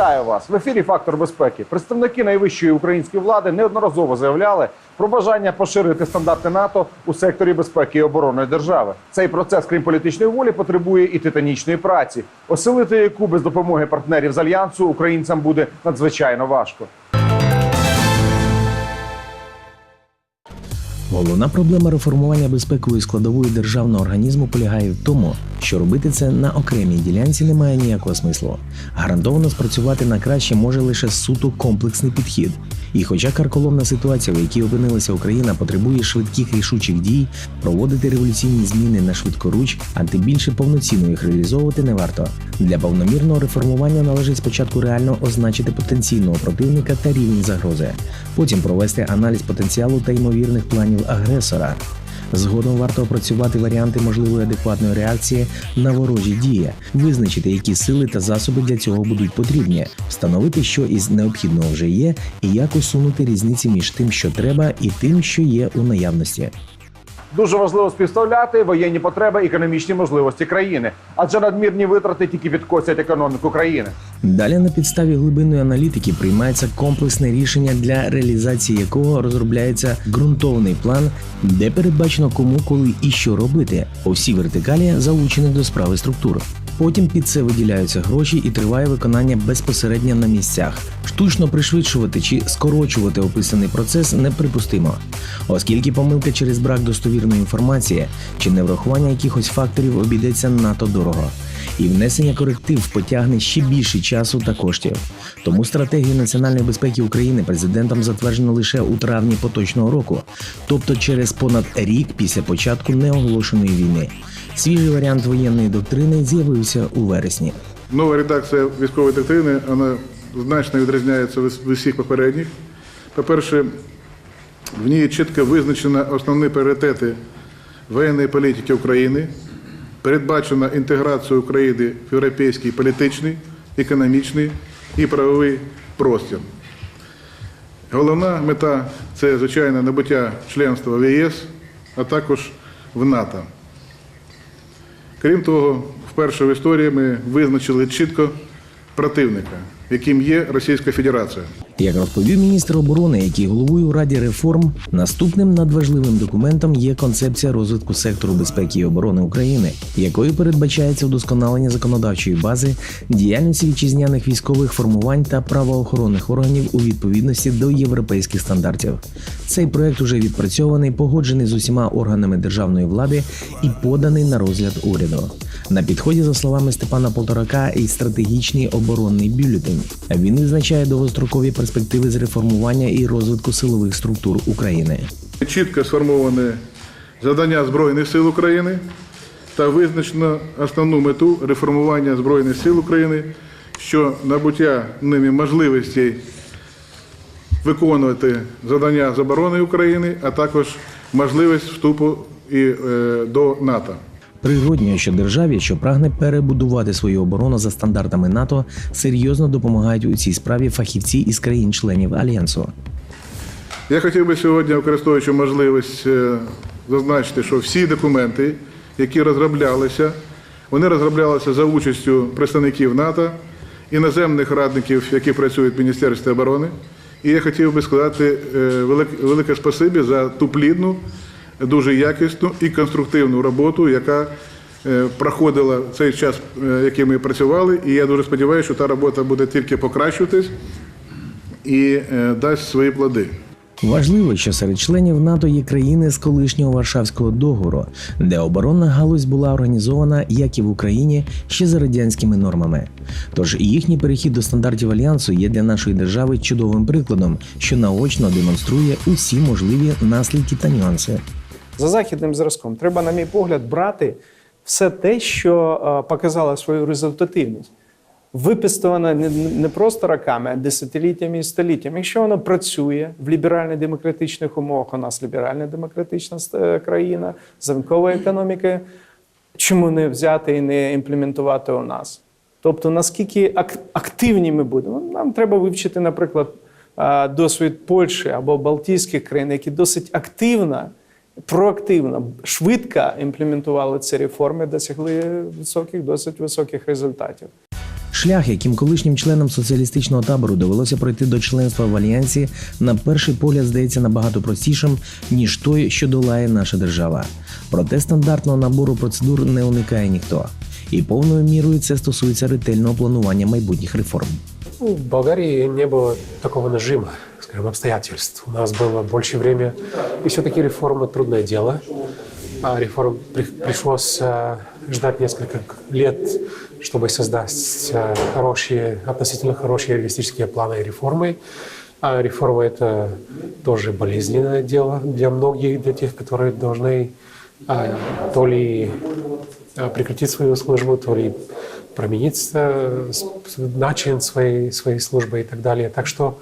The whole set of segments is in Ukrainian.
Вітаю вас в ефірі Фактор безпеки. Представники найвищої української влади неодноразово заявляли про бажання поширити стандарти НАТО у секторі безпеки і оборони держави. Цей процес, крім політичної волі, потребує і титанічної праці, оселити яку без допомоги партнерів з альянсу українцям буде надзвичайно важко. Головна проблема реформування безпекової складової державного організму полягає в тому, що робити це на окремій ділянці не має ніякого смислу. Гарантовано спрацювати на краще може лише суто комплексний підхід. І хоча карколомна ситуація, в якій опинилася Україна, потребує швидких рішучих дій, проводити революційні зміни на швидкоруч, а тим більше повноцінно їх реалізовувати не варто. Для повномірного реформування належить спочатку реально означити потенційного противника та рівень загрози, потім провести аналіз потенціалу та ймовірних планів агресора. Згодом варто опрацювати варіанти можливої адекватної реакції на ворожі дії, визначити, які сили та засоби для цього будуть потрібні, встановити, що із необхідного вже є, і як усунути різниці між тим, що треба, і тим, що є у наявності. Дуже важливо співставляти воєнні потреби, економічні можливості країни, адже надмірні витрати тільки підкосять економіку країни. Далі на підставі глибинної аналітики приймається комплексне рішення, для реалізації якого розробляється ґрунтовний план, де передбачено кому, коли і що робити. Усі вертикалі залучені до справи структур. Потім під це виділяються гроші і триває виконання безпосередньо на місцях. Штучно пришвидшувати чи скорочувати описаний процес неприпустимо, оскільки помилка через брак достовірної інформації чи неврахування якихось факторів обійдеться надто дорого і внесення коректив потягне ще більше часу та коштів. Тому стратегію національної безпеки України президентом затверджено лише у травні поточного року, тобто через понад рік після початку неоголошеної війни. Свіжий варіант воєнної доктрини з'явився у вересні. Нова редакція військової доктрини вона значно відрізняється від усіх попередніх. По-перше, в ній чітко визначено основні пріоритети воєнної політики України, передбачена інтеграція України в європейський політичний, економічний і правовий простір. Головна мета це, звичайно, набуття членства в ЄС, а також в НАТО. Крім того, вперше в історії ми визначили чітко противника, яким є Російська Федерація. Як розповів міністр оборони, який головує у Раді реформ, наступним надважливим документом є концепція розвитку сектору безпеки і оборони України, якою передбачається вдосконалення законодавчої бази, діяльності вітчизняних військових формувань та правоохоронних органів у відповідності до європейських стандартів. Цей проект уже відпрацьований, погоджений з усіма органами державної влади і поданий на розгляд уряду. На підході, за словами Степана Полторака, і стратегічний оборонний бюлетень. Він визначає довгострокові перспективи з реформування і розвитку силових структур України. Чітко сформоване завдання Збройних сил України та визначено основну мету реформування Збройних сил України, що набуття ними можливостей виконувати завдання з оборони України, а також можливість вступу і, е, до НАТО. Природньо, що державі, що прагне перебудувати свою оборону за стандартами НАТО, серйозно допомагають у цій справі фахівці із країн-членів альянсу. Я хотів би сьогодні, використовуючи можливість, е, зазначити, що всі документи, які розроблялися, вони розроблялися за участю представників НАТО, іноземних радників, які працюють в Міністерстві оборони. І я хотів би сказати е, велике, велике спасибі за ту плідну, дуже якісну і конструктивну роботу, яка е, проходила цей час, е, який ми працювали. І я дуже сподіваюся, що та робота буде тільки покращуватись і е, дасть свої плоди. Важливо, що серед членів НАТО є країни з колишнього Варшавського договору, де оборонна галузь була організована, як і в Україні, ще за радянськими нормами. Тож їхній перехід до стандартів альянсу є для нашої держави чудовим прикладом, що наочно демонструє усі можливі наслідки та нюанси. За західним зразком треба, на мій погляд, брати все те, що е, показало свою результативність. Виписано не, просто роками, а десятиліттями і століттями. Якщо воно працює в ліберально-демократичних умовах, у нас ліберальна демократична е, країна з ринковою економікою, чому не взяти і не імплементувати у нас? Тобто, наскільки активні ми будемо? Нам треба вивчити, наприклад, е, досвід Польщі або Балтійських країн, які досить активно, проактивно, швидко імплементували ці реформи, досягли високих, досить високих результатів. Шлях, яким колишнім членам соціалістичного табору довелося пройти до членства в альянсі, на перший погляд здається набагато простішим ніж той, що долає наша держава. Проте стандартного набору процедур не уникає ніхто. І повною мірою це стосується ретельного планування майбутніх реформ. Ну, в Болгарии не было такого нажима, скажем, обстоятельств. У нас было больше время. И все-таки реформа – трудное дело. А реформ при- пришлось э, ждать несколько лет, чтобы создать э, хорошие, относительно хорошие реалистические планы и реформы. А реформа – это тоже болезненное дело для многих, для тех, которые должны а, то ли а, прекратить свою службу, то ли променить э, начин своей, своей службы и так далее. Так что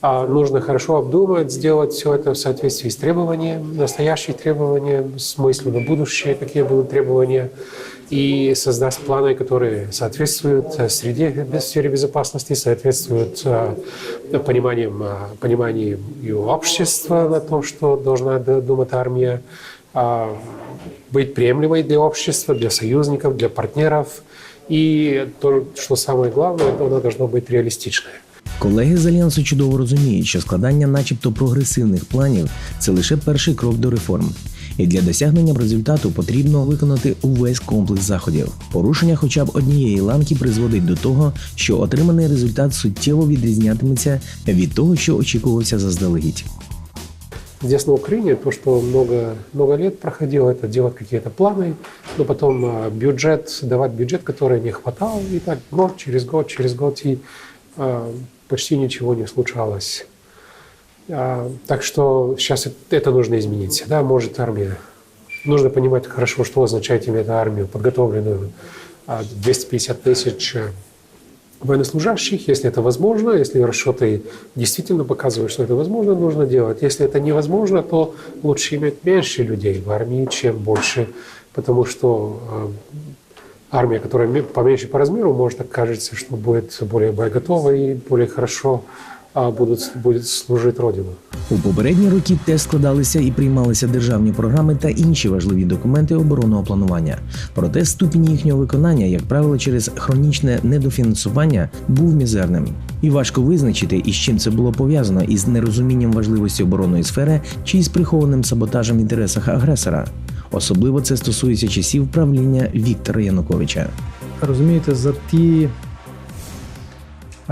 а, нужно хорошо обдумать, сделать все это в соответствии с требованиями, настоящих требований, с мыслью на будущее, какие будут требования, и создать планы, которые соответствуют э, среде, без- сфере безопасности, соответствуют э, пониманиям, э, пониманию и общества на том, что должна думать армия, а, быть приемлемой для общества, для союзников, для партнеров. И то, что самое главное, это оно должно быть реалистичное. Колеги з альянсу чудово розуміють, що складання, начебто, прогресивних планів це лише перший крок до реформ. І для досягнення результату потрібно виконати увесь комплекс заходів. Порушення хоча б однієї ланки призводить до того, що отриманий результат суттєво відрізнятиметься від того, що очікувався заздалегідь. Здесь на Украине то, что много, много лет проходило, это делать какие-то планы, но потом а, бюджет, давать бюджет, который не хватал, и так год через год, через год, и а, почти ничего не случалось. А, так что сейчас это нужно изменить. Да, может армия. Нужно понимать хорошо, что означает иметь армию, подготовленную а, 250 тысяч военнослужащих, если это возможно, если расчеты действительно показывают, что это возможно, нужно делать. Если это невозможно, то лучше иметь меньше людей в армии, чем больше, потому что э, армия, которая ме- поменьше по размеру, может так кажется, что будет более боеготова и более хорошо а, будут, будет служить Родину. У попередні роки теж складалися і приймалися державні програми та інші важливі документи оборонного планування. Проте ступінь їхнього виконання, як правило, через хронічне недофінансування був мізерним. І важко визначити, із чим це було пов'язано із нерозумінням важливості оборонної сфери чи із прихованим саботажем в інтересах агресора. Особливо це стосується часів правління Віктора Януковича. розумієте, за ті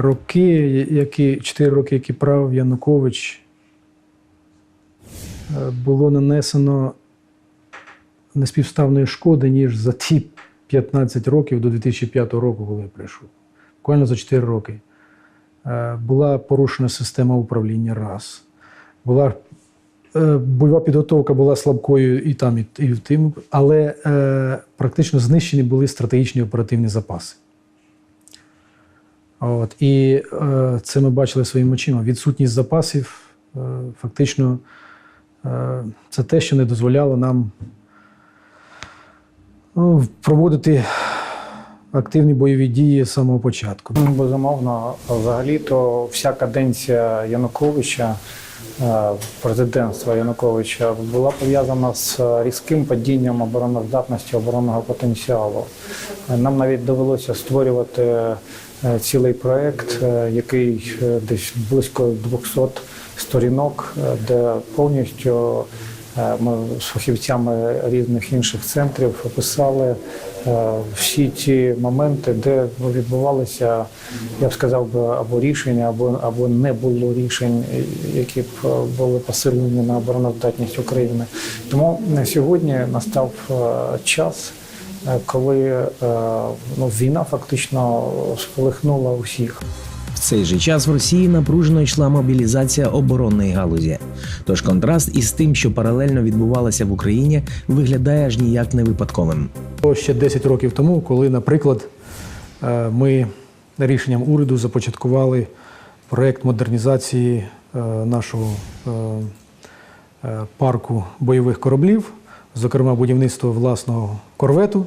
роки, які, 4 роки, які правив Янукович, е, було нанесено неспівставної шкоди, ніж за ті 15 років до 2005 року, коли я прийшов. Буквально за 4 роки. Е, Була порушена система управління раз. Була е, бойова підготовка була слабкою і там, і, в тим, але практично знищені були стратегічні оперативні запаси. От, і е, це ми бачили своїми очима. Відсутність запасів е, фактично е, це те, що не дозволяло нам ну, проводити активні бойові дії з самого початку. Безумовно, взагалі-то вся каденція Януковича, е, президентства Януковича, була пов'язана з різким падінням обороноздатності оборонного потенціалу. Нам навіть довелося створювати цілий проект, е, який е, десь близько 200 сторінок, е, де повністю Е, Ми з фахівцями різних інших центрів описали е, всі ті моменти, де відбувалися, я б сказав би, або рішення, або, або не було рішень, е, які б е, були посилені на обороноздатність України. Тому на сьогодні настав е, час, е, коли е, ну, війна фактично сполихнула усіх. В цей же час в Росії напружено йшла мобілізація оборонної галузі. Тож контраст із тим, що паралельно відбувалося в Україні, виглядає аж ніяк не випадковим. Ще 10 років тому, коли, наприклад, е, ми рішенням уряду започаткували проєкт модернізації е, нашого е, е, парку бойових кораблів, зокрема будівництво власного корвету.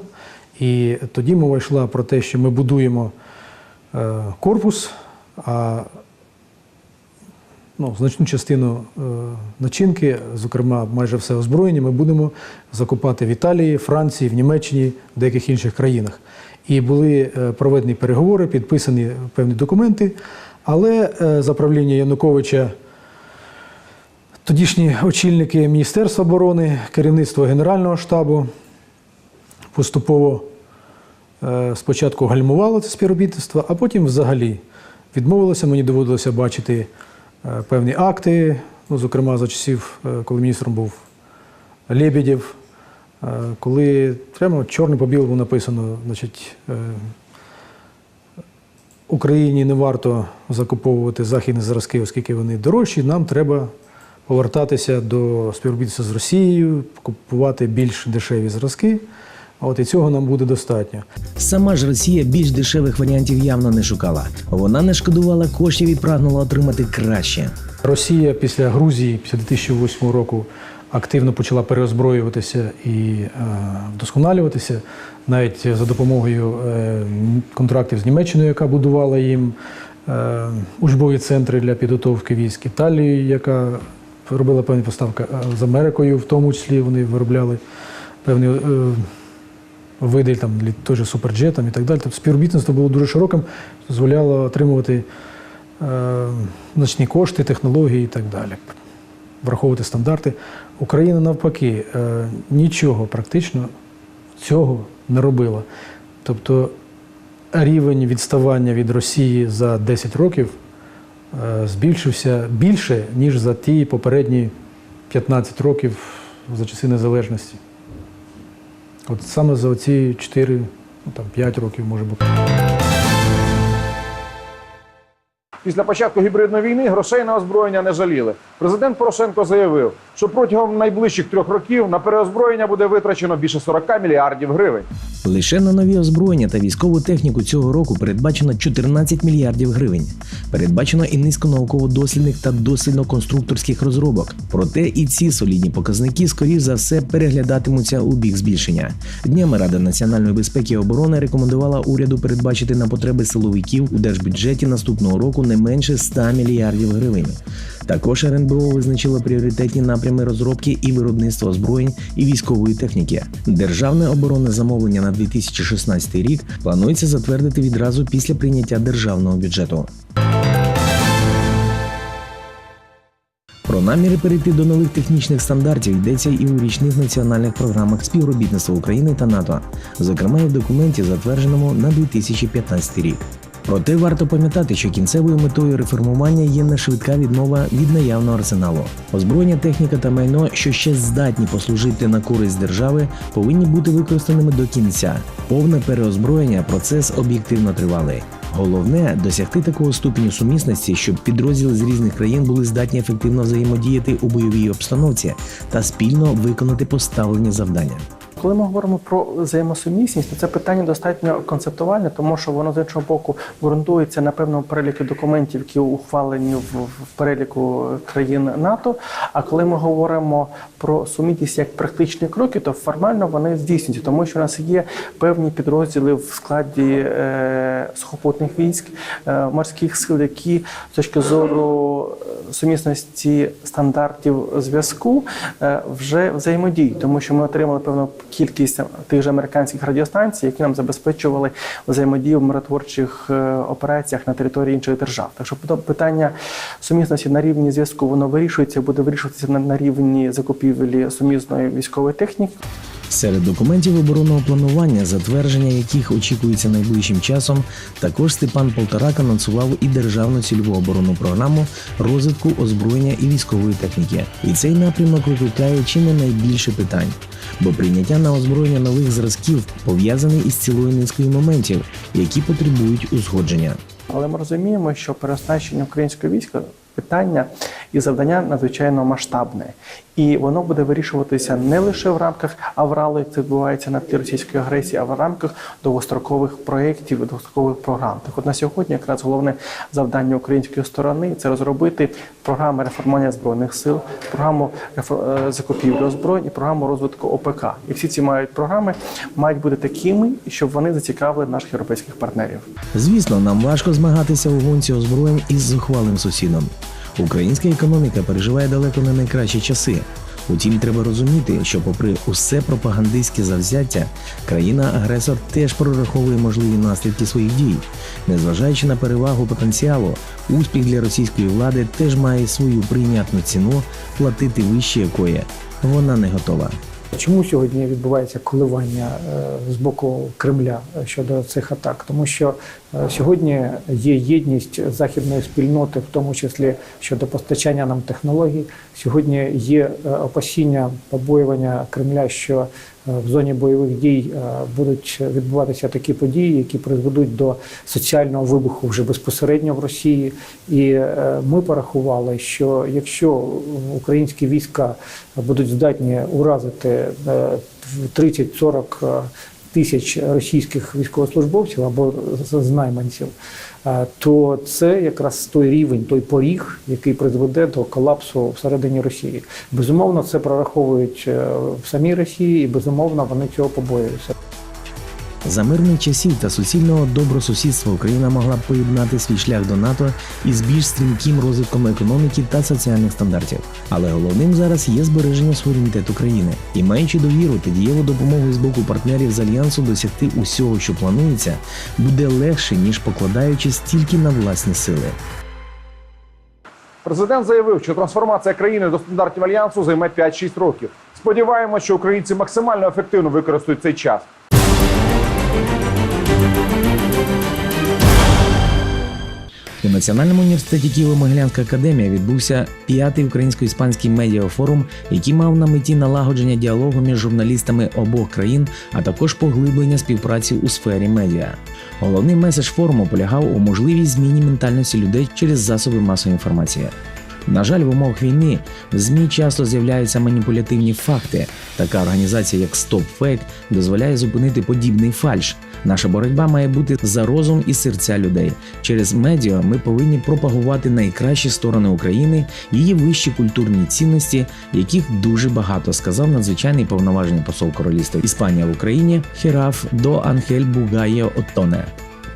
І тоді мова йшла про те, що ми будуємо е, корпус, а ну, значну частину е, начинки, зокрема майже все озброєння, ми будемо закупати в Італії, Франції, в Німеччині, в деяких інших країнах. І були е, проведені переговори, підписані певні документи, але за правління Януковича Тодішні очільники Міністерства оборони, керівництво Генерального штабу поступово е, спочатку гальмувало це співробітництво, а потім взагалі відмовилося. Мені доводилося бачити е, певні акти, ну, зокрема за часів, е, коли міністром був Лебедєв, коли прямо чорним по білому написано, значить, Україні не варто закуповувати західні зразки, оскільки вони дорожчі. Нам треба повертатися до співробітництва з Росією, купувати більш дешеві зразки. От і цього нам буде достатньо. Сама ж Росія більш дешевих варіантів явно не шукала. Вона не шкодувала коштів і прагнула отримати краще. Росія після Грузії, після 2008 року, активно почала переозброюватися і е, вдосконалюватися, навіть за допомогою е, контрактів з Німеччиною, яка будувала їм е, учбові центри для підготовки військ Італії, яка робила певні поставки е, з Америкою, в тому числі вони виробляли певні. Е, види там той же суперджетам і так далі. Тобто співробітництво було дуже широким, дозволяло отримувати е, значні кошти, технології і так далі, враховувати стандарти. Україна навпаки е, нічого практично цього не робила. Тобто рівень відставання від Росії за 10 років збільшився більше, ніж за ті попередні 15 років за часи незалежності. От саме за ці 4, ну, там, 5 років може бути. Після початку гібридної війни грошей на озброєння не жаліли. Президент Порошенко заявив, що протягом найближчих трьох років на переозброєння буде витрачено більше 40 мільярдів гривень. Лише на нові озброєння та військову техніку цього року передбачено 14 мільярдів гривень. Передбачено і низку науково-дослідних та дослідно-конструкторських розробок. Проте і ці солідні показники, скоріш за все, переглядатимуться у бік збільшення. Днями Рада національної безпеки і оборони рекомендувала уряду передбачити на потреби силовиків у держбюджеті наступного року не менше 100 мільярдів гривень. Також РНБО визначило пріоритетні напрями розробки і виробництва озброєнь і військової техніки. Державне оборонне замовлення на 2016 рік планується затвердити відразу після прийняття державного бюджету. Про наміри перейти до нових технічних стандартів йдеться і у річних національних програмах співробітництва України та НАТО, зокрема і в документі, затвердженому на 2015 рік. Проте варто пам'ятати, що кінцевою метою реформування є не швидка відмова від наявного арсеналу. Озброєння, техніка та майно, що ще здатні послужити на користь держави, повинні бути використаними до кінця. Повне переозброєння процес об'єктивно тривалий. Головне досягти такого ступеню сумісності, щоб підрозділи з різних країн були здатні ефективно взаємодіяти у бойовій обстановці та спільно виконати поставлені завдання. Коли ми говоримо про взаємосумісність, то це питання достатньо концептуальне, тому що воно з іншого боку ґрунтується на певному переліку документів, які ухвалені в, переліку країн НАТО. А коли ми говоримо про сумісність як практичні кроки, то формально вони здійснюються, тому що у нас є певні підрозділи в складі е, сухопутних військ, е, морських сил, які з точки зору е, сумісності стандартів зв'язку е, вже взаємодіють, тому що ми отримали певну кількість тих же американських радіостанцій, які нам забезпечували взаємодію в миротворчих е, операціях на території інших держав. Так що питання сумісності на рівні зв'язку воно вирішується, буде вирішуватися на, рівні закупівлі сумісної військової техніки. Серед документів оборонного планування, затвердження яких очікується найближчим часом, також Степан Полторак анонсував і державну цільову оборонну програму розвитку озброєння і військової техніки. І цей напрямок викликає чи не найбільше питань, бо прийняття на озброєння нових зразків пов'язаний із цілою низкою моментів, які потребують узгодження. Але ми розуміємо, що переоснащення українського війська питання і завдання надзвичайно масштабне, і воно буде вирішуватися не лише в рамках авралу, як це відбувається на тлі російської агресії, а в рамках довгострокових проєктів, довгострокових програм. Так, от на сьогодні, якраз головне завдання української сторони це розробити програми реформування збройних сил, програму е, закупівлі озброєнь і програму розвитку ОПК. І всі ці мають програми мають бути такими, щоб вони зацікавили наших європейських партнерів. Звісно, нам важко змагатися у гонці озброєнь із зухвалим сусідом. Українська економіка переживає далеко не найкращі часи. Утім, треба розуміти, що, попри усе пропагандистське завзяття, країна-агресор теж прораховує можливі наслідки своїх дій. Незважаючи на перевагу потенціалу, успіх для російської влади теж має свою прийнятну ціну, платити вище якої вона не готова. Чому сьогодні відбувається коливання е, з боку Кремля щодо цих атак? Тому що е, сьогодні є єдність західної спільноти, в тому числі щодо постачання нам технологій. Сьогодні є е, опасіння побоювання Кремля, що е, в зоні бойових дій е, будуть відбуватися такі події, які призведуть до соціального вибуху вже безпосередньо в Росії. І е, ми порахували, що якщо українські війська будуть здатні уразити е, в 30-40 тисяч російських військовослужбовців або з- з найманців, е, то це якраз той рівень, той поріг, який призведе до колапсу всередині Росії. Безумовно, це прораховують е, в самій Росії, і безумовно вони цього побоюються. За мирних часів та суцільного добросусідства Україна могла б поєднати свій шлях до НАТО із більш стрімким розвитком економіки та соціальних стандартів. Але головним зараз є збереження суверенітету країни. І маючи довіру та дієву допомогу з боку партнерів з альянсу досягти усього, що планується, буде легше ніж покладаючись тільки на власні сили. Президент заявив, що трансформація країни до стандартів альянсу займе 5-6 років. Сподіваємося, що українці максимально ефективно використають цей час. У Національному університеті Києво-Могилянська академія відбувся п'ятий українсько-іспанський медіафорум, який мав на меті налагодження діалогу між журналістами обох країн, а також поглиблення співпраці у сфері медіа. Головний меседж форуму полягав у можливій зміні ментальності людей через засоби масової інформації. На жаль, в умовах війни в ЗМІ часто з'являються маніпулятивні факти. Така організація, як StopFake, дозволяє зупинити подібний фальш. Наша боротьба має бути за розум і серця людей. Через медіа ми повинні пропагувати найкращі сторони України, її вищі культурні цінності, яких дуже багато сказав надзвичайний повноважений посол королівства Іспанія в Україні Хераф до Анхель Бугає Оттоне.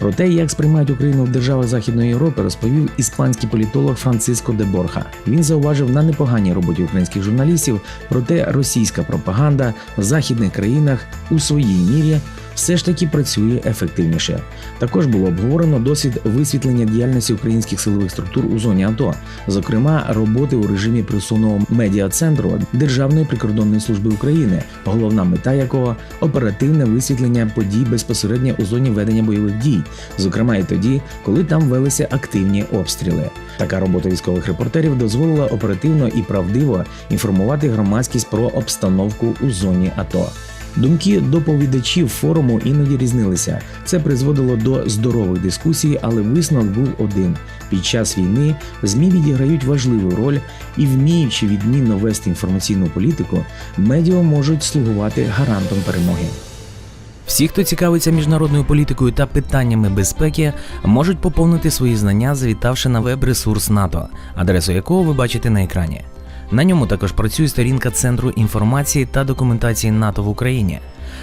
Про те, як сприймають Україну в державах Західної Європи, розповів іспанський політолог Франциско де Борха. Він зауважив на непоганій роботі українських журналістів, проте російська пропаганда в західних країнах у своїй мірі все ж таки працює ефективніше. Також було обговорено досвід висвітлення діяльності українських силових структур у зоні АТО, зокрема роботи у режимі присунного медіа-центру Державної прикордонної служби України, головна мета якого оперативне висвітлення подій безпосередньо у зоні ведення бойових дій, зокрема і тоді, коли там велися активні обстріли. Така робота військових репортерів дозволила оперативно і правдиво інформувати громадськість про обстановку у зоні АТО. Думки доповідачів форуму іноді різнилися. Це призводило до здорових дискусій, але висновок був один: під час війни ЗМІ відіграють важливу роль і, вміючи відмінно вести інформаційну політику, медіа можуть слугувати гарантом перемоги. Всі, хто цікавиться міжнародною політикою та питаннями безпеки, можуть поповнити свої знання, завітавши на веб-ресурс НАТО, адресу якого ви бачите на екрані. На ньому також працює сторінка Центру інформації та документації НАТО в Україні.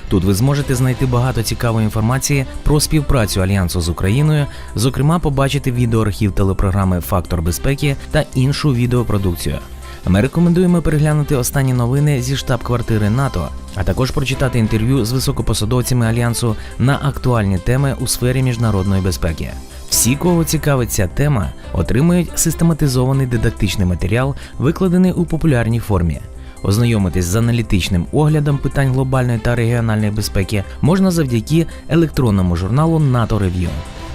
Тут ви зможете знайти багато цікавої інформації про співпрацю альянсу з Україною, зокрема, побачити відеоархів телепрограми Фактор безпеки та іншу відеопродукцію. Ми рекомендуємо переглянути останні новини зі штаб-квартири НАТО, а також прочитати інтерв'ю з високопосадовцями альянсу на актуальні теми у сфері міжнародної безпеки. Всі, кого цікавить ця тема, отримують систематизований дидактичний матеріал, викладений у популярній формі. Ознайомитись з аналітичним оглядом питань глобальної та регіональної безпеки можна завдяки електронному журналу НАТО Review.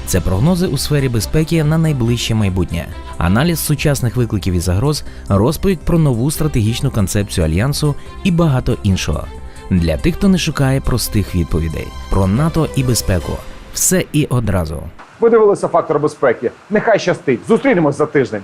Це прогнози у сфері безпеки на найближче майбутнє, аналіз сучасних викликів і загроз, розповідь про нову стратегічну концепцію альянсу і багато іншого. Для тих, хто не шукає простих відповідей про НАТО і безпеку. Все і одразу. Ви фактор безпеки. Нехай щастить. Зустрінемось за тиждень.